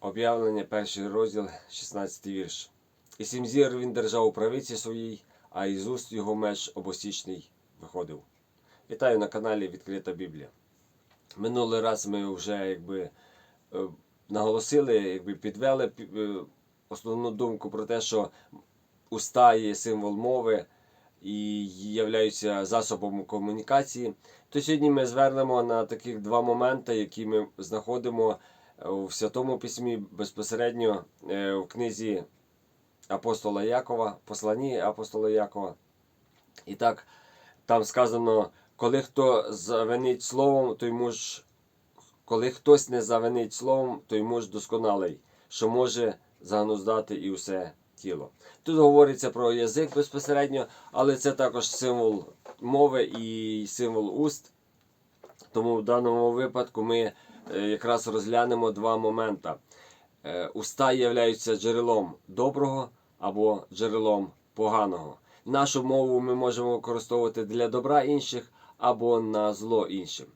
Об'явлення, перший розділ, 16 вірш. І сім зір він держав у правиці своїй, а із уст його меч обосічний виходив. Вітаю на каналі Відкрита Біблія. Минулий раз ми вже якби е, наголосили, якби підвели е, основну думку про те, що уста є символ мови і являються засобом комунікації. То сьогодні ми звернемо на таких два моменти, які ми знаходимо в Святому Письмі безпосередньо е, в книзі апостола Якова, посланні апостола Якова. І так, там сказано, коли хто завинить словом, той муж, коли хтось не завинить словом, той муж досконалий, що може загнуздати і усе тіло. Тут говориться про язик безпосередньо, але це також символ мови і символ уст. Тому в даному випадку ми якраз розглянемо два моменти. Е, Уста являються джерелом доброго або джерелом поганого. Нашу мову ми можемо використовувати для добра інших або на зло іншим.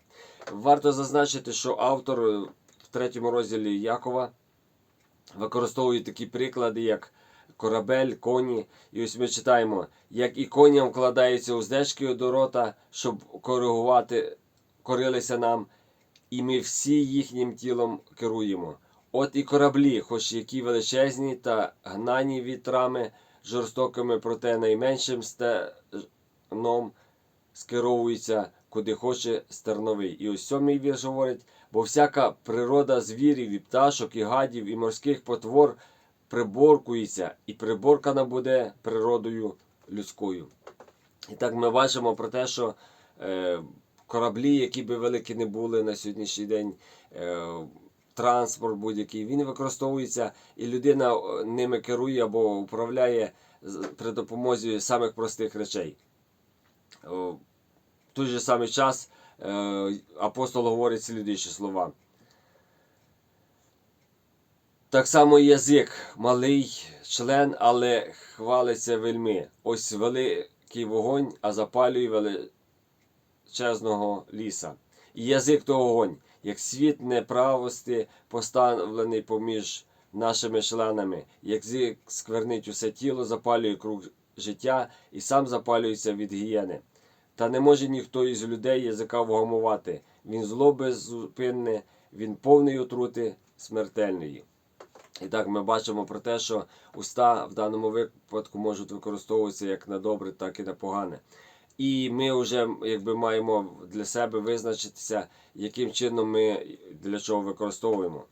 Варто зазначити, що автор е, в третьому розділі Якова використовує такі приклади, як корабель, коні. І ось ми читаємо, як і коням вкладаються уздечки до рота, щоб коригувати, корилися нам, і ми всі їхнім тілом керуємо. От і кораблі, хоч які величезні та гнані вітрами жорстокими, проте найменшим стерном скеровується, куди хоче стерновий. І ось сьомий вірш говорить, бо всяка природа звірів, і пташок, і гадів, і морських потвор приборкується, і приборкана буде природою людською. І так ми бачимо про те, що е, кораблі, які би великі не були на сьогоднішній день, е, транспорт будь-який, він використовується, і людина е, ними керує або управляє при допомозі самих простих речей. О, В той же самий час е, апостол говорить слідуючі слова. Так само язик, малий член, але хвалиться вельми. Ось великий вогонь, а запалює величезного ліса. І язик то вогонь, як світ неправости, поставлений поміж нашими членами, як зик сквернить усе тіло, запалює круг життя і сам запалюється від гієни. Та не може ніхто із людей язика вгамувати. Він зло беззупинне, він повний отрути смертельної. І так ми бачимо про те, що уста в даному випадку можуть використовуватися як на добре, так і на погане. І ми вже якби маємо для себе визначитися, яким чином ми для чого використовуємо.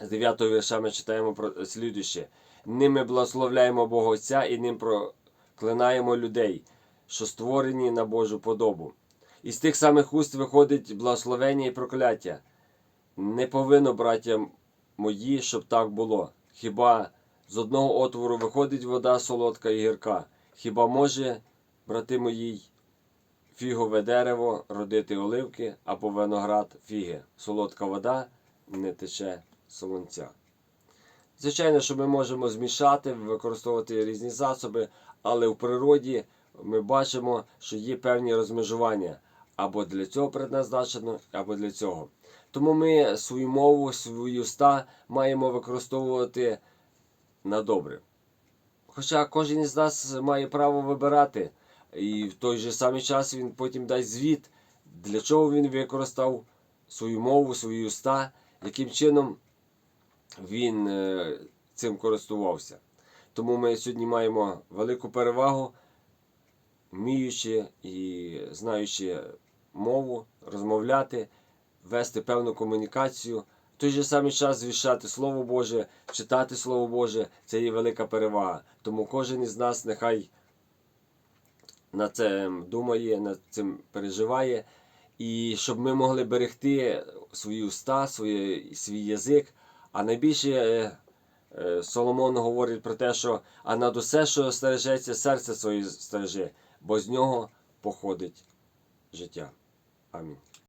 З 9 вірша ми читаємо про слідуще. Ними благословляємо Бога Отця і ним проклинаємо людей, що створені на Божу подобу. Із тих самих уст виходить благословення і прокляття. Не повинно, браття мої, щоб так було. Хіба з одного отвору виходить вода солодка і гірка? Хіба може, брати мої, фігове дерево родити оливки або виноград фіги? Солодка вода не тече солонця. Звичайно, що ми можемо змішати, використовувати різні засоби, але в природі ми бачимо, що є певні розмежування або для цього предназначено, або для цього. Тому ми свою мову, свої уста маємо використовувати на добре. Хоча кожен із нас має право вибирати, і в той же самий час він потім дасть звіт, для чого він використав свою мову, свої уста, яким чином він е, цим користувався. Тому ми сьогодні маємо велику перевагу, вміючи і знаючи мову, розмовляти, вести певну комунікацію. В той же самий час звіщати Слово Боже, читати Слово Боже це є велика перевага. Тому кожен із нас нехай над цим думає, над цим переживає. І щоб ми могли берегти свої уста, свої, свій язик. А найбільше е, е, Соломон говорить про те, що а над усе, що стережеться, серце своє стережи, бо з нього походить життя. Амінь.